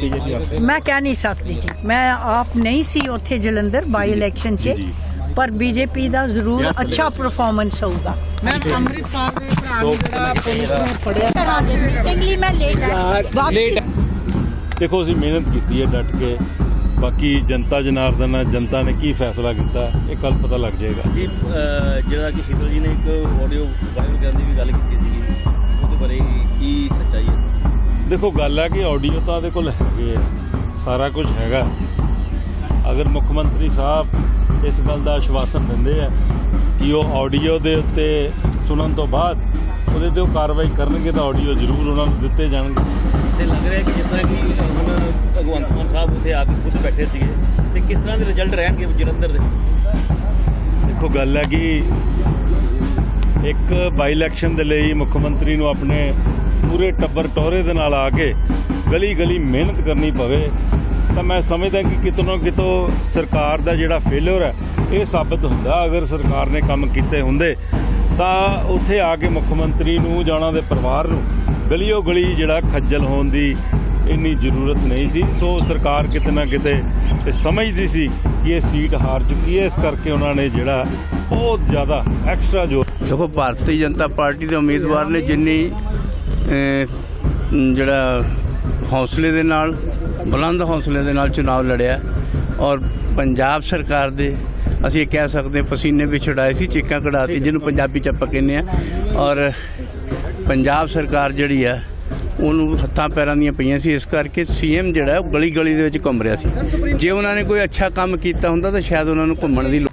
ਹੋਏਗਾ ਬੀਜੇਪੀ ਵਾਸਤੇ ਮੈਂ ਕਹਿ ਨਹੀਂ ਸਕਦੀ ਜੀ। ਮੈਂ ਆਪ ਨਹੀਂ ਸੀ ਉੱਥੇ ਜਲੰਧਰ ਬਾਈ ਇਲੈਕਸ਼ਨ 'ਚ। ਪਰ ਬੀਜੇਪੀ ਦਾ ਜ਼ਰੂਰ ਅੱਛਾ ਪਰਫਾਰਮੈਂਸ ਹੋਊਗਾ। ਮੈਂ ਅੰਮ੍ਰਿਤਪਾਲ ਦੇ ਭਰਾ ਨੂੰ ਜਿਹੜਾ ਪੁਲਿਸ ਨੇ ਫੜਿਆ। ਇੰਗਲੀ ਮੈਂ ਲੇਟ ਵਾਪਸੀ। ਦੇਖੋ ਅਸੀਂ ਮਿਹਨਤ ਕੀਤੀ ਹੈ ਡਟ ਕੇ। ਬਾਕੀ ਜਨਤਾ ਜਨਾਰਦਨ ਜਨਤਾ ਨੇ ਕੀ ਫੈਸਲਾ ਕੀਤਾ ਇਹ ਕੱਲ ਪਤਾ ਲੱਗ ਜਾਏਗਾ। ਜੀ ਜਿਹੜਾ ਕਿ ਸ਼ੀਤਲ ਜੀ ਨੇ ਇੱਕ ਆਡੀਓ ਵਾਇਰਲ ਕਰਨ ਦੀ ਵੀ ਗੱਲ ਕੀਤੀ ਸੀ ਦੇਖੋ ਗੱਲ ਹੈ ਕਿ ਆਡੀਓ ਤਾਂ ਉਹਦੇ ਕੋਲ ਹੈਗੇ ਆ ਸਾਰਾ ਕੁਝ ਹੈਗਾ। ਅਗਰ ਮੁੱਖ ਮੰਤਰੀ ਸਾਹਿਬ ਇਸ ਗੱਲ ਦਾ ਆਸ਼ਵਾਸਨ ਦਿੰਦੇ ਆ ਕਿ ਉਹ ਆਡੀਓ ਦੇ ਉੱਤੇ ਸੁਣਨ ਤੋਂ ਬਾਅਦ ਉਹਦੇ ਤੇ ਉਹ ਕਾਰਵਾਈ ਕਰਨਗੇ ਤਾਂ ਆਡੀਓ ਜ਼ਰੂਰ ਉਹਨਾਂ ਨੂੰ ਦਿੱਤੇ ਜਾਣਗੇ। ਤੇ ਲੱਗ ਰਿਹਾ ਕਿ ਜਿਸ ਤਰ੍ਹਾਂ ਕਿ ਹੁਣ ਭਗਵੰਤ ਮਾਨ ਸਾਹਿਬ ਉੱਥੇ ਆ ਕੇ ਖੁਦ ਬੈਠੇ ਸੀਗੇ ਤੇ ਕਿਸ ਤਰ੍ਹਾਂ ਦੇ ਰਿਜ਼ਲਟ ਰਹਿਣਗੇ ਜਲੰਧਰ ਦੇ? ਦੇਖੋ ਗੱਲ ਹੈ ਕਿ ਇੱਕ ਬਾਈ ਇਲੈਕਸ਼ਨ ਦੇ ਲਈ ਮੁੱਖ ਮੰਤਰੀ ਨੂੰ ਆਪਣੇ ਪੂਰੇ ਟੱਬਰ ਟੋਰੇ ਦੇ ਨਾਲ ਆ ਕੇ ਗਲੀ ਗਲੀ ਮਿਹਨਤ ਕਰਨੀ ਪਵੇ, ਤਾਂ ਮੈਂ ਸਮਝਦਾ ਕਿ ਕਿਤੋਂ ਨਾ ਕਿਤੋਂ ਸਰਕਾਰ ਦਾ ਜਿਹੜਾ ਫੇਲਿਅਰ ਹੈ, ਇਹ ਸਾਬਤ ਹੁੰਦਾ। ਅਗਰ ਸਰਕਾਰ ਨੇ ਕੰਮ ਕੀਤੇ ਹੁੰਦੇ, ਤਾਂ ਉੱਥੇ ਆ ਕੇ ਮੁੱਖ ਮੰਤਰੀ ਨੂੰ ਜਾਂ ਉਹਨਾਂ ਦੇ ਪਰਿਵਾਰ ਨੂੰ ਗਲੀਓ ਗਲੀ ਜਿਹੜਾ ਖੱਜਲ ਹੋਣ ਦੀ ਇੰਨੀ ਜ਼ਰੂਰਤ ਨਹੀਂ ਸੀ। ਸੋ ਸਰਕਾਰ ਕਿਤੇ ਨਾ ਕਿਤੇ ਇਹ ਸਮਝਦੀ ਸੀ ਕਿ ਇਹ ਸੀਟ ਹਾਰ ਚੁੱਕੀ ਹੈ। ਇਸ ਕਰਕੇ ਉਹਨਾਂ ਨੇ ਜਿਹੜਾ ਬਹੁਤ ਜ਼ਿਆਦਾ ਐਕਸਟਰਾ ਜ਼ੋਰ ਦੇਖੋ, ਭਾਰਤੀ ਜਨਤਾ ਪਾਰਟੀ ਦੇ ਉਮੀਦਵਾਰ ਨੇ ਜਿੰਨੀ ਜਿਹੜਾ ਹੌਸਲੇ ਦੇ ਨਾਲ, ਬੁਲੰਦ ਹੌਸਲੇ ਦੇ ਨਾਲ ਚੁਣਾਵ ਲੜਿਆ ਔਰ ਪੰਜਾਬ ਸਰਕਾਰ ਦੇ, ਅਸੀਂ ਇਹ ਕਹਿ ਸਕਦੇ ਹਾਂ, ਪਸੀਨੇ ਵੀ ਛੁਡਾਏ ਸੀ, ਚੀਕਾਂ ਕਢਾਤੀ, ਜਿਹਨੂੰ ਪੰਜਾਬੀ ਚ ਆਪਾਂ ਕਹਿੰਦੇ ਆ ਔਰ ਪੰਜਾਬ ਸਰਕਾਰ ਜਿਹੜੀ ਆ, ਉਹਨੂੰ ਹੱਥਾਂ ਪੈਰਾਂ ਦੀਆਂ ਪਈਆਂ ਸੀ, ਇਸ ਕਰਕੇ ਸੀਐਮ ਜਿਹੜਾ, ਉਹ ਗਲੀ ਗਲੀ ਦੇ ਵਿੱਚ ਘੁੰਮ ਰਿਹਾ ਸੀ। ਜੇ ਉਹਨਾਂ ਨੇ ਕੋਈ ਅੱਛਾ ਕੰਮ ਕੀਤਾ ਹੁੰਦਾ, ਤਾਂ ਸ਼ਾਇਦ ਉਹਨਾਂ ਨੂੰ ਘੁੰਮਣ ਦੀ ਲੋੜ